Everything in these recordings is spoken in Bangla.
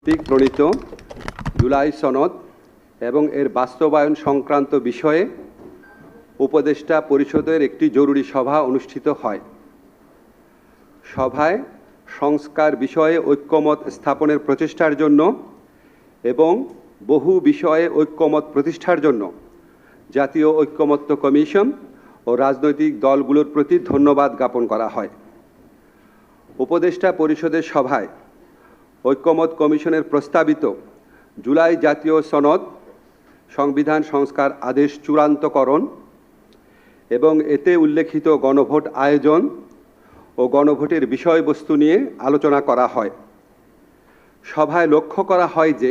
কর্তৃক প্রণীত জুলাই সনদ এবং এর বাস্তবায়ন সংক্রান্ত বিষয়ে উপদেষ্টা পরিষদের একটি জরুরি সভা অনুষ্ঠিত হয়। সভায় সংস্কার বিষয়ে ঐক্যমত স্থাপনের প্রচেষ্টার জন্য এবং বহু বিষয়ে ঐক্যমত প্রতিষ্ঠার জন্য জাতীয় ঐক্যমত্য কমিশন ও রাজনৈতিক দলগুলোর প্রতি ধন্যবাদ জ্ঞাপন করা হয়। উপদেষ্টা পরিষদের সভায় ঐক্যমত কমিশনের প্রস্তাবিত জুলাই জাতীয় সনদ সংবিধান সংস্কার আদেশ চূড়ান্তকরণ এবং এতে উল্লেখিত গণভোট আয়োজন ও গণভোটের বিষয়বস্তু নিয়ে আলোচনা করা হয়। সভায় লক্ষ্য করা হয় যে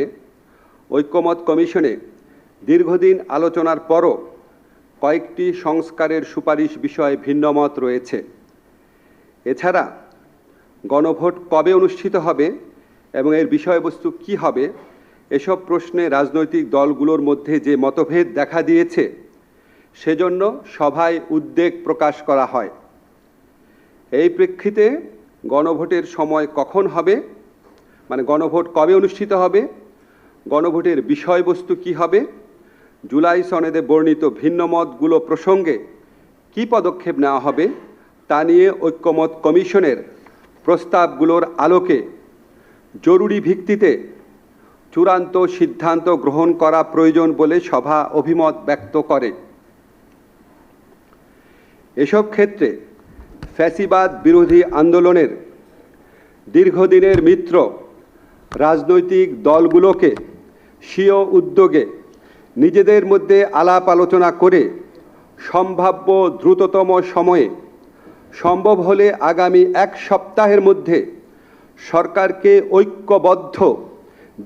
ঐক্যমত কমিশনে দীর্ঘদিন আলোচনার পরও কয়েকটি সংস্কারের সুপারিশ বিষয়ে ভিন্নমত রয়েছে। এছাড়া গণভোট কবে অনুষ্ঠিত হবে এবং এর বিষয়বস্তু কি হবে? এসব প্রশ্নে রাজনৈতিক দলগুলোর মধ্যে যে মতভেদ দেখা দিয়েছে, সেজন্য সভায় উদ্বেগ প্রকাশ করা হয়। এই প্রেক্ষিতে গণভোটের সময় কখন হবে? মানে গণভোট কবে অনুষ্ঠিত হবে? গণভোটের বিষয়বস্তু কি হবে? জুলাই সনেদে বর্ণিত ভিন্নমতগুলো প্রসঙ্গে কি পদক্ষেপ নেওয়া হবে তা নিয়ে ঐক্যমত কমিশনের প্রস্তাবগুলোর আলোকে জরুরি ভিত্তিতে চূড়ান্ত সিদ্ধান্ত গ্রহণ করা প্রয়োজন বলে সভা অভিমত ব্যক্ত করে। এসব ক্ষেত্রে ফ্যাসিবাদ বিরোধী আন্দোলনের দীর্ঘদিনের মিত্র রাজনৈতিক দলগুলোকে স্বীয় উদ্যোগে নিজেদের মধ্যে আলাপ আলোচনা করে সম্ভাব্য দ্রুততম সময়ে সম্ভব হলে আগামী এক সপ্তাহের মধ্যে সরকারকে ঐক্যবদ্ধ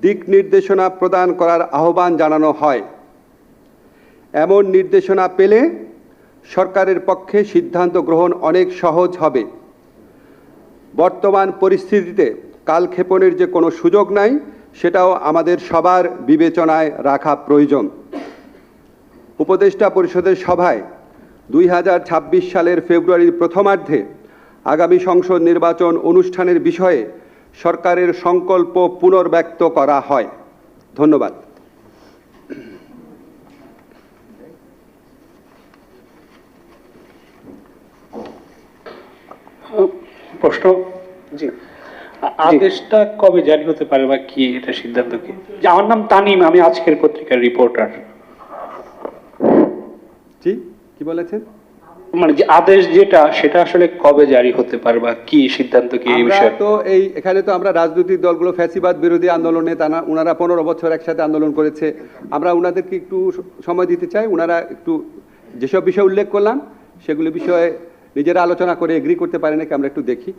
দিক নির্দেশনা প্রদান করার আহ্বান জানানো হয়। এমন নির্দেশনা পেলে সরকারের পক্ষে সিদ্ধান্ত গ্রহণ অনেক সহজ হবে। বর্তমান পরিস্থিতিতে কালক্ষেপণের যে কোনো সুযোগ নাই, সেটাও আমাদের সবার বিবেচনায় রাখা প্রয়োজন। উপদেষ্টা পরিষদের সভায় দুই হাজার ছাব্বিশ সালের ফেব্রুয়ারির প্রথমার্ধে আগামী সংসদ নির্বাচন অনুষ্ঠানের বিষয়ে সরকারের সংকল্প পুনর্ব্যক্ত করা হয়। ধন্যবাদ। প্রশ্ন? জি। আদেশটা কবে জারি হতে পারে বা কি এটা সিদ্ধান্ত কি? যে আমার নাম তানিম আমি আজকের পত্রিকার রিপোর্টার। জি কি বলেছেন? মানে যে আদেশ যেটা সেটা আসলে কবে জারি হতে পারে বা কি সিদ্ধান্ত কি এই বিষয়ে? তো এই এখানে তো আমরা রাজনৈতিক দলগুলো ফ্যাসিবাদ বিরোধী আন্দোলনে তারা ওনারা পনেরো বছর একসাথে আন্দোলন করেছে। আমরা ওনাদেরকে একটু সময় দিতে চাই। ওনারা একটু যেসব বিষয় উল্লেখ করলাম সেগুলো বিষয়ে নিজেরা আলোচনা করে এগ্রি করতে পারে নাকি আমরা একটু দেখি।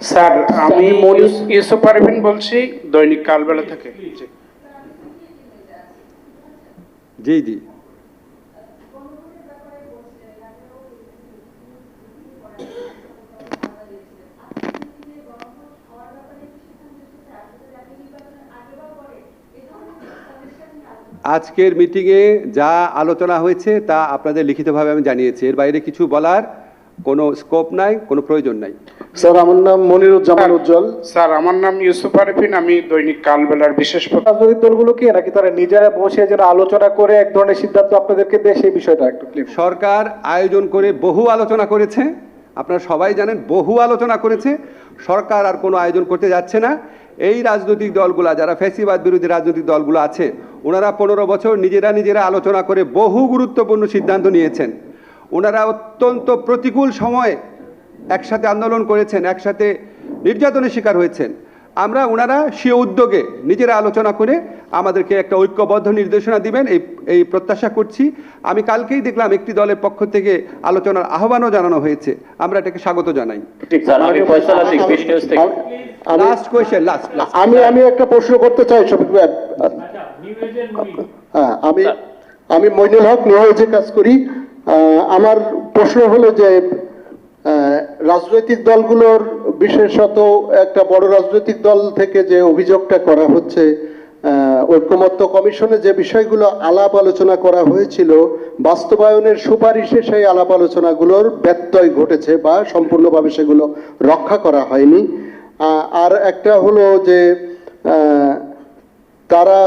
স্যার আমি ইউস- ইউসুফ পারভিন বলছি দৈনিক কালবেলা থেকে। জি। জি। আজকের মিটিংয়ে যা আলোচনা হয়েছে তা আপনাদের লিখিতভাবে আমি জানিয়েছি। এর বাইরে কিছু বলার কোনো স্কোপ নাই কোনো প্রয়োজন নাই। স্যার আমার নাম মনিরুজ্জামান উজ্জ্বল। স্যার আমার নাম ইউসুফ পারভিন আমি দৈনিক কালবেলার বিশেষ রাজনৈতিক দলগুলো কি নাকি তারা নিজেরা বসে যেন আলোচনা করে এক ধরনের সিদ্ধান্ত আপনাদেরকে দেয়? সেই বিষয়টা একটু ক্লিয়ার সরকার আয়োজন করে বহু আলোচনা করেছে। আপনারা সবাই জানেন বহু আলোচনা করেছে। সরকার আর কোনো আয়োজন করতে যাচ্ছে না। এই রাজনৈতিক দলগুলা, যারা ফ্যাসিবাদ বিরোধী রাজনৈতিক দলগুলো আছে, ওনারা পনেরো বছর নিজেরা নিজেরা আলোচনা করে বহু গুরুত্বপূর্ণ সিদ্ধান্ত নিয়েছেন। ওনারা অত্যন্ত প্রতিকূল সময়ে একসাথে আন্দোলন করেছেন, একসাথে নির্যাতনের শিকার হয়েছেন। আমরা ওনারা সে উদ্যোগে নিজেরা আলোচনা করে আমাদেরকে একটা ঐক্যবদ্ধ নির্দেশনা দিবেন এই এই প্রত্যাশা করছি। আমি কালকেই দেখলাম একটি দলের পক্ষ থেকে আলোচনার আহ্বানও জানানো হয়েছে। আমরা এটাকে স্বাগত জানাই। লাস্ট কোয়েশ্চেন লাস্ট আমি আমি একটা প্রশ্ন করতে চাই হ্যাঁ আমি আমি মইনুল হক নিউজে কাজ করি। আহ, আমার প্রশ্ন হলো যে আহ, রাজনৈতিক দলগুলোর বিশেষত একটা বড় রাজনৈতিক দল থেকে যে অভিযোগটা করা হচ্ছে ঐক্যমত্য কমিশনে যে বিষয়গুলো আলাপ আলোচনা করা হয়েছিল, বাস্তবায়নের সুপারিশে সেই আলাপ আলোচনাগুলোর ব্যত্যয় ঘটেছে বা সম্পূর্ণভাবে সেগুলো রক্ষা করা হয়নি। আর একটা হলো যে তারা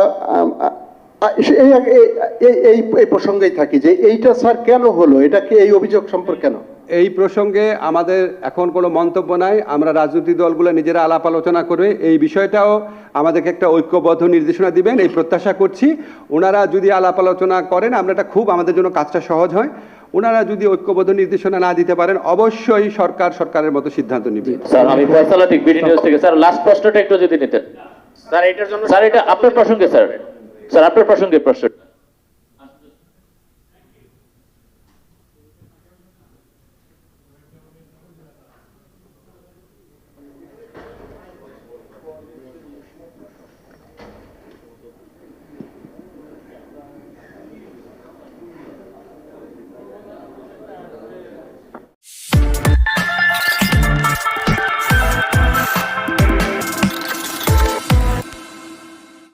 এই, এই- প্রসঙ্গেই থাকি যে এইটা স্যার কেন হলো? এটা কি এই অভিযোগ সম্পর্কে কেন? এই প্রসঙ্গে আমাদের এখন কোনো মন্তব্য নাই। আমরা রাজনৈতিক দলগুলো নিজেরা আলাপ আলোচনা করে এই বিষয়টাও আমাদেরকে একটা ঐক্যবদ্ধ নির্দেশনা দিবেন। এই প্রত্যাশা করছি ওনারা যদি আলাপ আলোচনা করেন আমরা এটা খুব আমাদের জন্য কাজটা সহজ হয়। ওনারা যদি ঐক্যবদ্ধ নির্দেশনা না দিতে পারেন অবশ্যই সরকার সরকারের মতো সিদ্ধান্ত নেবে। স্যার আমি ফয়সাল আতিক বিডি নিউজ থেকে স্যার লাস্ট প্রশ্নটা একটু যদি নিতেন। স্যার এটার জন্য স্যার এটা আপনার প্রসঙ্গে স্যার। স্যার আপনার প্রসঙ্গে প্রশ্ন।